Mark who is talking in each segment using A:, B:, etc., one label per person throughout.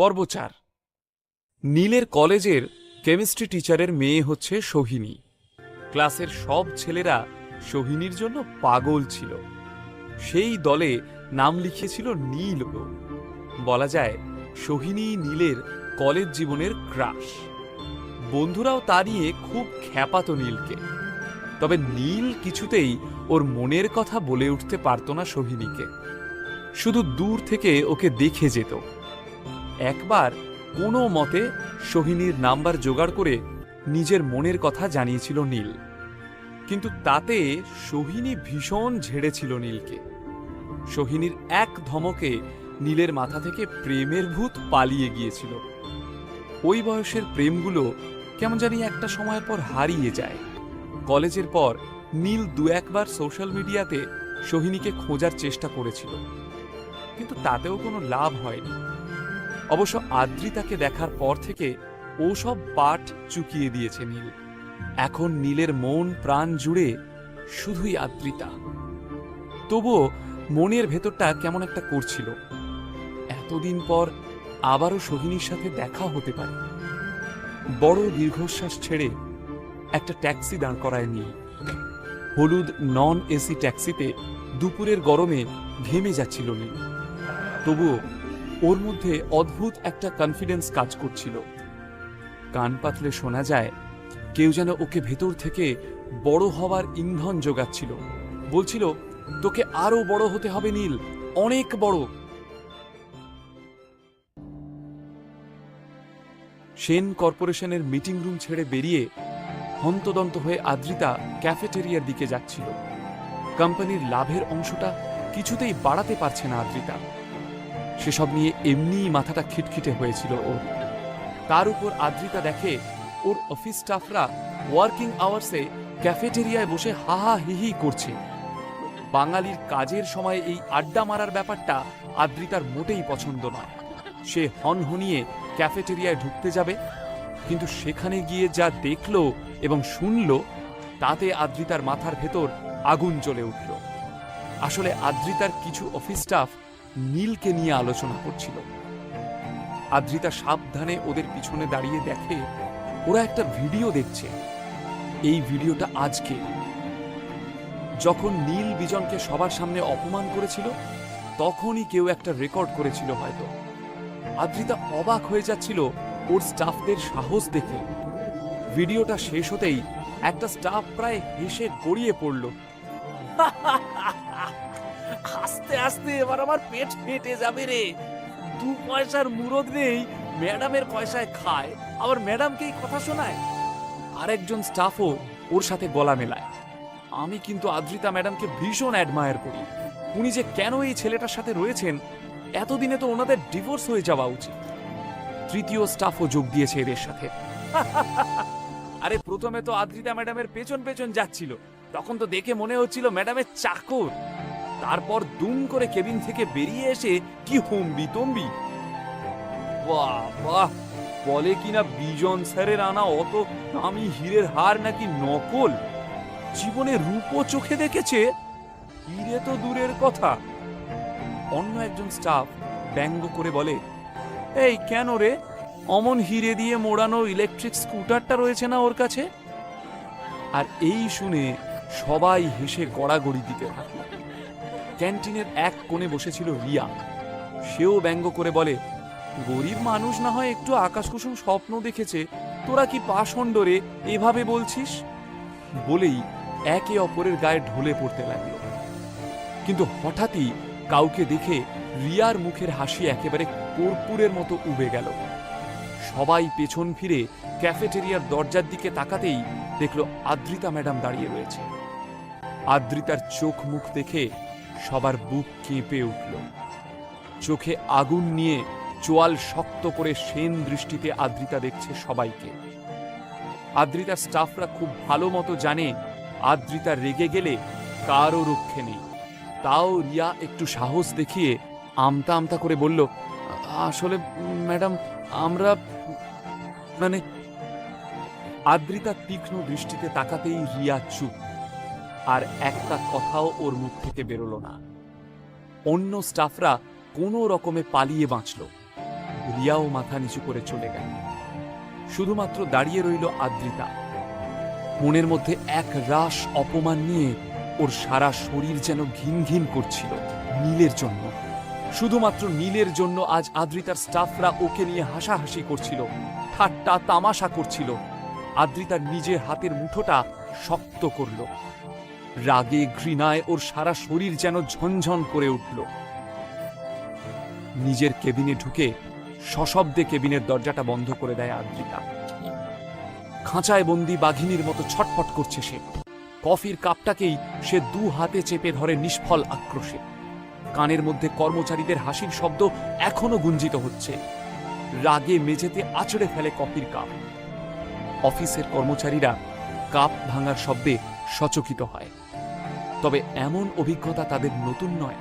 A: পর্ব চার। নীলের কলেজের কেমিস্ট্রি টিচারের মেয়ে হচ্ছে সোহিনী। ক্লাসের সব ছেলেরা সোহিনীর জন্য পাগল ছিল। সেই দলে নাম লিখিয়েছিল নীল বলা যায়, সোহিনী নীলের কলেজ জীবনের ক্রাশ। বন্ধুরাও তা নিয়ে খুব খ্যাপাত নীলকে। তবে নীল কিছুতেই ওর মনের কথা বলে উঠতে পারত না সোহিনীকে। শুধু দূর থেকে ওকে দেখে যেত। একবার কোনো মতে সোহিনীর নাম্বার জোগাড় করে নিজের মনের কথা জানিয়েছিল নীল। কিন্তু তাতে সোহিনী ভীষণ ঝেড়েছিল নীলকে। সোহিনীর এক ধমকে নীলের মাথা থেকে প্রেমের ভূত পালিয়ে গিয়েছিল। ওই বয়সের প্রেমগুলো কেমন জানি একটা সময়ের পর হারিয়ে যায়। কলেজের পর নীল দু একবার সোশ্যাল মিডিয়াতে সোহিনীকে খোঁজার চেষ্টা করেছিল। কিন্তু তাতেও কোনো লাভ হয়নি। অবশ্য আদ্রিতাকে দেখার পর থেকে ও সব পাঠ চুকিয়ে দিয়েছে নীল। এখন নীলের মন প্রাণ জুড়ে শুধুই আদ্রিতা। তবুও মনের ভেতরটা কেমন একটা করছিল। এতদিন পর আবারও সোহিনীর সাথে দেখা হতে পারে। বড় দীর্ঘশ্বাস ছেড়ে একটা ট্যাক্সি দাঁড় করায় নীল। হলুদ নন এসি ট্যাক্সিতে দুপুরের গরমে ঘেমে যাচ্ছিল নীল। তবুও ওর মধ্যে অদ্ভুত একটা কনফিডেন্স কাজ করছিল। কান পাতলে শোনা যায়, কেউ যেন ওকে ভেতর থেকে বড় হওয়ার ইন্ধন যোগাচ্ছিল। বলছিল, তোকে আরও বড় হতে হবে নীল, অনেক বড়। সেন কর্পোরেশনের মিটিং রুম ছেড়ে বেরিয়ে হন্তদন্ত হয়ে আদ্রিতা ক্যাফেটেরিয়ার দিকে যাচ্ছিল। কোম্পানির লাভের অংশটা কিছুতেই বাড়াতে পারছে না আদ্রিতা। সেসব নিয়ে এমনিই মাথাটা খিটখিটে হয়েছিল ওর। তার উপর আদ্রিতা দেখে ওর অফিস স্টাফরা ওয়ার্কিং আওয়ার্সে ক্যাফেটেরিয়ায় বসে হাহা হা হি হি করছে। বাঙালির কাজের সময় এই আড্ডা মারার ব্যাপারটা আদ্রিতার মোটেই পছন্দ নয়। সে হনহনিয়ে ক্যাফেটেরিয়ায় ঢুকতে যাবে, কিন্তু সেখানে গিয়ে যা দেখল এবং শুনলো, তাতে আদ্রিতার মাথার ভেতর আগুন জ্বলে উঠল। আসলে আদ্রিতার কিছু অফিস স্টাফ নীলকে নিয়ে আলোচনা করছিল। আদ্রিতা সাবধানে ওদের পিছনে দাঁড়িয়ে দেখে, ওরা একটা ভিডিও দেখছে। এই ভিডিওটা আজকে। যখন নীল বিজনকে সবার সামনে অপমান করেছিল, তখনই কেউ একটা রেকর্ড করেছিল হয়তো। আদ্রিতা অবাক হয়ে যাচ্ছিল ওর স্টাফদের সাহস দেখে। ভিডিওটা শেষ হতেই একটা স্টাফ প্রায় হেসে গড়িয়ে পড়ল। আস্তে আস্তে এবার আমার পেট ফেটে যাবে রে। দু পয়সার মুরদ নেই, ম্যাডামের পয়সায় খায়। আবার ম্যাডামকেই কথা শোনায়? আরেকজন স্টাফও ওর সাথে গলা মেলায়। আমি কিন্তু আদ্রিতা ম্যাডামকে ভীষণ অ্যাডমায়ার করি। উনি যে কেন এই ছেলেটার সাথে রয়েছেন, এতদিনে তো ওনাদের ডিভোর্স হয়ে যাওয়া উচিত। তৃতীয় স্টাফও যোগ দিয়েছে এদের সাথে। আরে প্রথমে তো আদ্রিতা ম্যাডামের পেছন পেছন যাচ্ছিল, তখন তো দেখে মনে হচ্ছিল ম্যাডামের চাকর। তারপর দুম করে কেবিন থেকে বেরিয়ে এসে কি হম্বি তম্বি? বাহ বলে কিনা বিজন স্যারের আনা অত দামি হীরের হার নাকি নকল? জীবনে রূপো চোখে দেখেছে, হিরে তো দূরের কথা। অন্য একজন স্টাফ ব্যঙ্গ করে বলে, এই কেন রে? অমন হিরে দিয়ে মোড়ানো ইলেকট্রিক স্কুটারটা রয়েছে না ওর কাছে? আর এই শুনে সবাই হেসে গড়াগড়ি দিতে থাকল ক্যান্টিনের এক কোণে বসেছিল রিয়া। সেও ব্যঙ্গ করে বলে, গরিব মানুষ না হয় একটু আকাশকুসুম স্বপ্ন দেখেছে, তোরা কি পাষণ্ড রে এভাবে বলছিস? বলেই একে অপরের গায়ে ঢলে পড়তে লাগল। কিন্তু হঠাৎই কাউকে দেখে রিয়ার মুখের হাসি একেবারে কর্পূরের মতো উবে গেল। সবাই পেছন ফিরে ক্যাফেটেরিয়ার দরজার দিকে তাকাতেই দেখল আদ্রিতা ম্যাডাম দাঁড়িয়ে রয়েছে। আদ্রিতার চোখ মুখ দেখে সবার বুক কেঁপে উঠল। চোখে আগুন নিয়ে চোয়াল শক্ত করে সেন দৃষ্টিতে আদ্রিতা দেখছে সবাইকে। আদ্রিতার স্টাফরা খুব ভালো মতো জানে আদ্রিতা রেগে গেলে কারও রক্ষে নেই। তাও রিয়া একটু সাহস দেখিয়ে আমতা আমতা করে বলল, আসলে, ম্যাডাম, আমরা মানে? আদ্রিতা তীক্ষ্ণ দৃষ্টিতে তাকাতেই রিয়া চুপ। আর একটা কথাও ওর মুখ থেকে বেরোলো না। অন্য স্টাফরা কোনো রকমে পালিয়ে বাঁচল। রিয়াও মাথা নিচু করে চলে গেল। শুধুমাত্র দাঁড়িয়ে রইল আদ্রিতা। মনের মধ্যে এক রাস অপমান নিয়ে ওর সারা শরীর যেন ঘিন ঘিন করছিল নীলের জন্য। শুধুমাত্র নীলের জন্য আজ আদ্রিতার স্টাফরা ওকে নিয়ে হাসাহাসি করছিল, ঠাট্টা তামাশা করছিল। আদ্রিতার নিজের হাতের মুঠোটা শক্ত করল। রাগে, ঘৃণায় ওর সারা শরীর যেন ঝনঝন করে উঠল। নিজের কেবিনে ঢুকে সশব্দে কেবিনের দরজাটা বন্ধ করে দেয় আদ্রিতা। খাঁচায় বন্দি বাঘিনীর মতো ছটফট করছে সে। কফির কাপটাকেই সে দু হাতে চেপে ধরে নিষ্ফল আক্রোশে। কানের মধ্যে কর্মচারীদের হাসির শব্দ এখনও গুঞ্জিত হচ্ছে। রাগে মেঝেতে আছড়ে ফেলে কফির কাপ। অফিসের কর্মচারীরা কাপ ভাঙার শব্দে সচকিত হয়। তবে এমন অভিজ্ঞতা তাদের নতুন নয়।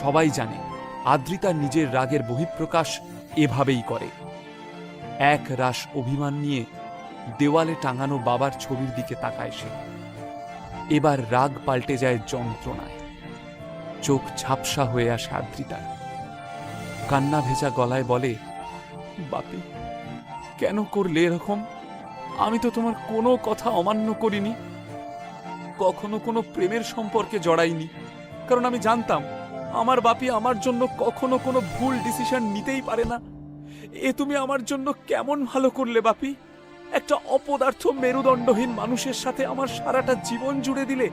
A: সবাই জানে, আদ্রিতা নিজের রাগের বহিঃপ্রকাশ এভাবেই করে। এক রাস অভিমান নিয়ে দেওয়ালে টাঙানো বাবার ছবির দিকে তাকায় সে। এবার রাগ পাল্টে যায় যন্ত্রণায়। চোখ ঝাপসা হয়ে আসে আদ্রিতার। কান্না ভেজা গলায় বলে, বাপি, কেন করলে এরকম? আমি তো তোমার কোনো কথা অমান্য করিনি। কখনো কোনো প্রেমের সম্পর্কে জড়াইনি। কারণ আমি জানতাম, আমার বাপি আমার জন্য কখনো কোনো ভুল ডিসিশন নিতেই পারে না। এ তুমি আমার জন্য কেমন ভালো করলে বাপি? একটা অপদার্থ মেরুদণ্ডহীন মানুষের সাথে আমার সারাটা জীবন জুড়ে দিলে,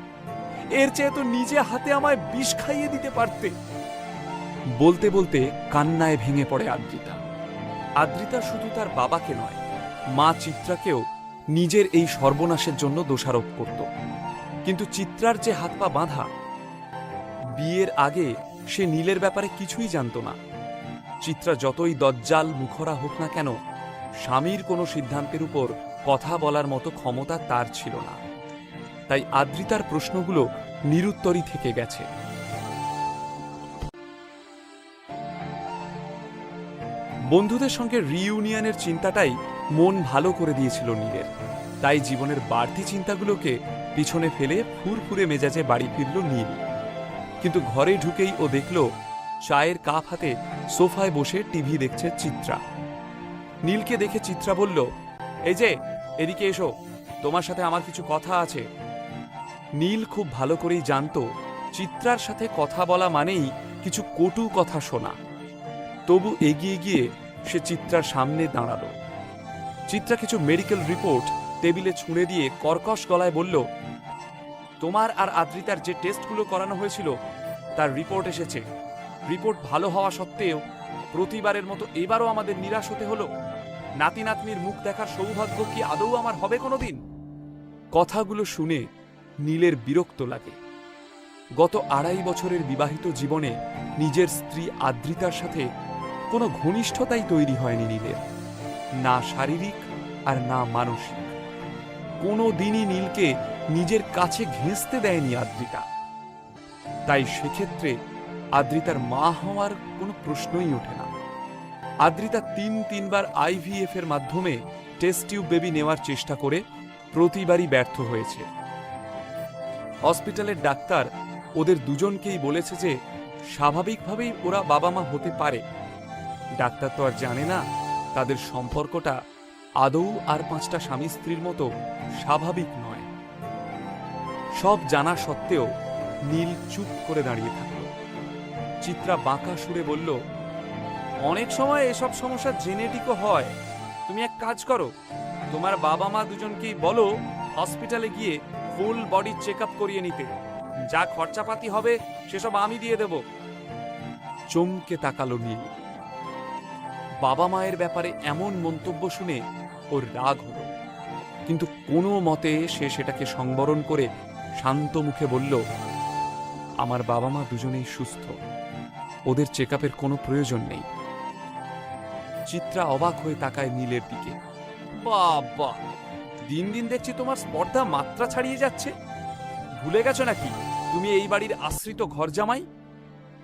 A: এর চেয়ে তো নিজে হাতে আমায় বিষ খাইয়ে দিতে পারতে। বলতে বলতে কান্নায় ভেঙে পড়ে আদ্রিতা। আদ্রিতা শুধু তার বাবাকে নয়, মা চিত্রাকেও নিজের এই সর্বনাশের জন্য দোষারোপ করত। কিন্তু চিত্রার যে হাত পা বাঁধা, বিয়ের আগে সে নীলের ব্যাপারে কিছুই জানতো না। চিত্রা যতই দজ্জাল মুখরা হোক না কেন, স্বামীর কোনো সিদ্ধান্তের উপর কথা বলার মতো ক্ষমতা তার ছিল না। তাই আদ্রিতার প্রশ্নগুলো নিরুত্তরই থেকে গেছে। বন্ধুদের সঙ্গে রিইউনিয়নের চিন্তাটাই মন ভালো করে দিয়েছিল নীলের। তাই জীবনের বাড়তি চিন্তাগুলোকে পিছনে ফেলে ফুরফুরে মেজাজে বাড়ি ফিরল নীল। কিন্তু ঘরে ঢুকেই ও দেখল চায়ের কাপ হাতে সোফায় বসে টিভি দেখছে চিত্রা। নীলকে দেখে চিত্রা বলল, এই যে, এদিকে এসো, তোমার সাথে আমার কিছু কথা আছে। নীল খুব ভালো করেই জানতো, চিত্রার সাথে কথা বলা মানেই কিছু কটু কথা শোনা। তবু এগিয়ে গিয়ে সে চিত্রার সামনে দাঁড়াল। চিত্রা কিছু মেডিকেল রিপোর্ট টেবিলে ছুঁড়ে দিয়ে কর্কশ গলায় বলল তোমার আর আদ্রিতার যে টেস্টগুলো করানো হয়েছিল, তার রিপোর্ট এসেছে। রিপোর্ট ভালো হওয়া সত্ত্বেও প্রতিবারের মতো এবারও আমাদের নিরাশ হতে হলো। নাতি নাতনির মুখ দেখার সৌভাগ্য কি আদৌ আমার হবে কোনোদিন? কথাগুলো শুনে নীলের বিরক্ত লাগে। গত আড়াই বছরের বিবাহিত জীবনে নিজের স্ত্রী আদ্রিতার সাথে কোনো ঘনিষ্ঠতাই তৈরি হয়নি নীলের। না শারীরিক আর না মানসিক। কোনো দিনই নীলকে নিজের কাছে ঘেঁষতে দেয়নি আদ্রিতা। তাই সেক্ষেত্রে আদ্রিতার মা হওয়ার কোনো প্রশ্নই ওঠে না। আদ্রিতা তিন তিনবার আইভিএফ এর মাধ্যমে টেস্ট টিউব বেবি নেওয়ার চেষ্টা করে প্রতিবারই ব্যর্থ হয়েছে। হসপিটালের ডাক্তার ওদের দুজনকেই বলেছে যে স্বাভাবিকভাবেই ওরা বাবা মা হতে পারে। ডাক্তার তো আর জানে না তাদের সম্পর্কটা আদৌ আর পাঁচটা স্বামী স্ত্রীর মতো স্বাভাবিক নয়। সব জানা সত্ত্বেও নীল চুপ করে দাঁড়িয়ে থাকল। চিত্রা বাঁকা সুরে বলল, অনেক সময় এসব সমস্যা জেনেটিকও হয়। তুমি এক কাজ করো, তোমার বাবা মা দুজনকেই বলো হসপিটালে গিয়ে ফুল বডি চেক আপ করিয়ে নিতে। যা খরচাপাতি হবে, সেসব আমি দিয়ে দেব। চমকে তাকালো নীল। বাবা মায়ের ব্যাপারে এমন মন্তব্য শুনে ওর রাগ হলো। কিন্তু কোনো মতে সে সেটাকে সংবরণ করে শান্ত মুখে বলল, আমার বাবা মা দুজনেই সুস্থ। ওদের চেক কোনো প্রয়োজন নেই। চিত্রা অবাক হয়ে তাকায় নীলের দিকে। বাবা, দিন দিন দেখছি তোমার স্পর্ধা মাত্রা ছাড়িয়ে যাচ্ছে। ভুলে গেছো নাকি? তুমি এই বাড়ির আশ্রিত ঘর জামাই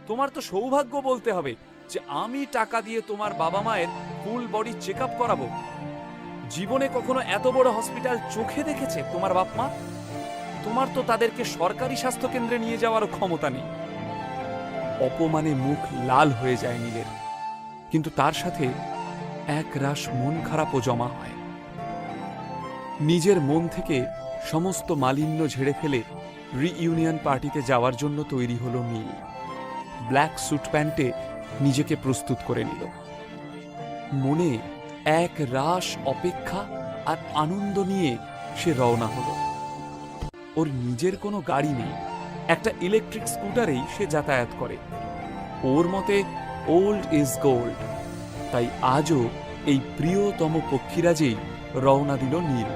A: তোমার তো সৌভাগ্য বলতে হবে যে আমি টাকা দিয়ে তোমার বাবা মায়ের ফুল বডি চেক আপ করাবো। জীবনে কখনো এত বড় হসপিটাল চোখে দেখেছে তোমার বাপ মা? তোমার তো তাদেরকে সরকারি স্বাস্থ্য কেন্দ্রে নিয়ে যাওয়ারও ক্ষমতা নেই। অপমানে মুখ লাল হয়ে যায় নীলের। কিন্তু তার সাথে এক রাশ মন খারাপও জমা হয়। নিজের মন থেকে সমস্ত মালিন্য ঝেড়ে ফেলে রিইউনিয়ন পার্টিতে যাওয়ার জন্য তৈরি হলো নীল। ব্ল্যাক স্যুট প্যান্টে নিজেকে প্রস্তুত করে নিল। মনে এক রাশ অপেক্ষা আর আনন্দ নিয়ে সে রওনা হলো। ওর নিজের কোনো গাড়ি নেই। একটা ইলেকট্রিক স্কুটারেই সে যাতায়াত করে। ওর মতে ওল্ড ইজ গোল্ড তাই আজও এই প্রিয়তম পক্ষীরাজেই রওনা দিল নীল।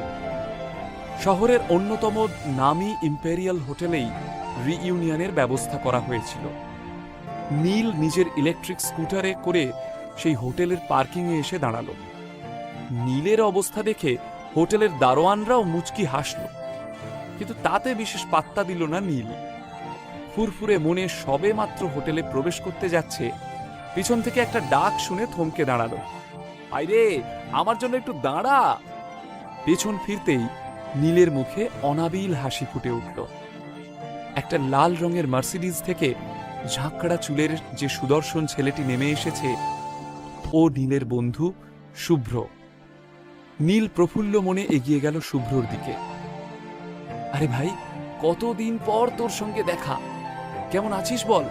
A: শহরের অন্যতম নামি ইম্পেরিয়াল হোটেলেই রিইউনিয়নের ব্যবস্থা করা হয়েছিল। নীল নিজের ইলেকট্রিক স্কুটারে করে সেই হোটেলের পার্কিংয়ে এসে দাঁড়াল। নীলের অবস্থা দেখে হোটেলের দারোয়ানরাও মুচকি হাসল। কিন্তু তাতে বিশেষ পাত্তা দিল না নীল। ফুরফুরে মনে সবে মাত্র হোটেলে প্রবেশ করতে যাচ্ছে, পিছন থেকে একটা ডাক শুনে থমকে দাঁড়াল। আইরে, আমার জন্য একটু দাঁড়া! পেছন ফিরতেই নীলের মুখে অনাবিল হাসি ফুটে উঠল। একটা লাল রঙের মার্সিডিজ থেকে ঝাঁকড়া চুলের যে সুদর্শন ছেলেটি নেমে এসেছে, ও নীলের বন্ধু শুভ্র। নীল প্রফুল্ল মনে এগিয়ে গেল শুভ্রর দিকে। আরে ভাই, কতদিন পর তোর সঙ্গে দেখা? কেমন আছিস বল?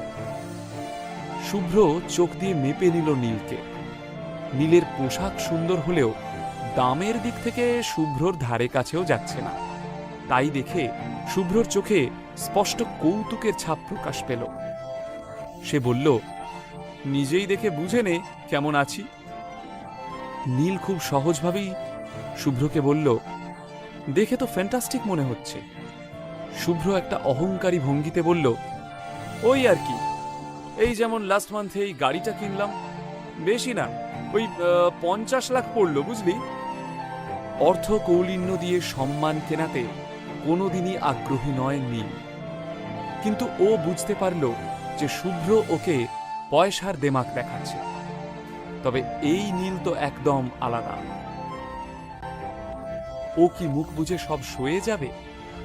A: শুভ্র চোখ দিয়ে মেপে নিল নীলকে। নীলের পোশাক সুন্দর হলেও দামের দিক থেকে শুভ্রর ধারে কাছেও যাচ্ছে না। তাই দেখে শুভ্রর চোখে স্পষ্ট কৌতুকের ছাপ প্রকাশ পেল। সে বলল, নিজেই দেখে বুঝে নে কেমন আছি। নীল খুব সহজভাবেই শুভ্রকে বলল দেখে তো ফ্যান্টাস্টিক মনে হচ্ছে। শুভ্র একটা অহংকারী ভঙ্গিতে বলল, ওই আর কি, এই যেমন লাস্ট মান্থে এই গাড়িটা কিনলাম, বেশি না, ওই পঞ্চাশ লাখ পড়ল, বুঝলি? অর্থ কৌলিন্য দিয়ে সম্মান কেনাতে কোনোদিনই আগ্রহী নয় নীল। কিন্তু ও বুঝতে পারল যে শুভ্র ওকে পয়সার দেমাক দেখাচ্ছে। তবে এই নীল তো একদম আলাদা। ও কি মুখ বুঝে সব সয়ে যাবে?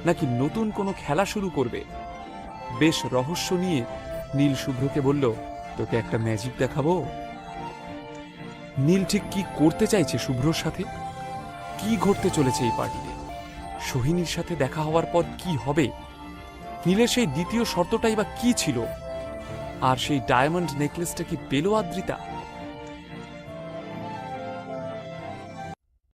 A: নাকি নতুন কোনো খেলা শুরু করবে? বেশ রহস্য নিয়ে নীল শুভ্রকে বলল, তোকে একটা ম্যাজিক দেখাবো? নীল ঠিক কি করতে চাইছে শুভ্রর সাথে? কি ঘটতে চলেছে এই পার্টিতে সোহিনীর সাথে দেখা হওয়ার পর কি হবে? নীলের সেই দ্বিতীয় শর্তটাই বা কি ছিল? আর সেই ডায়মন্ড নেকলেসটা কি পেল আদ্রিতা?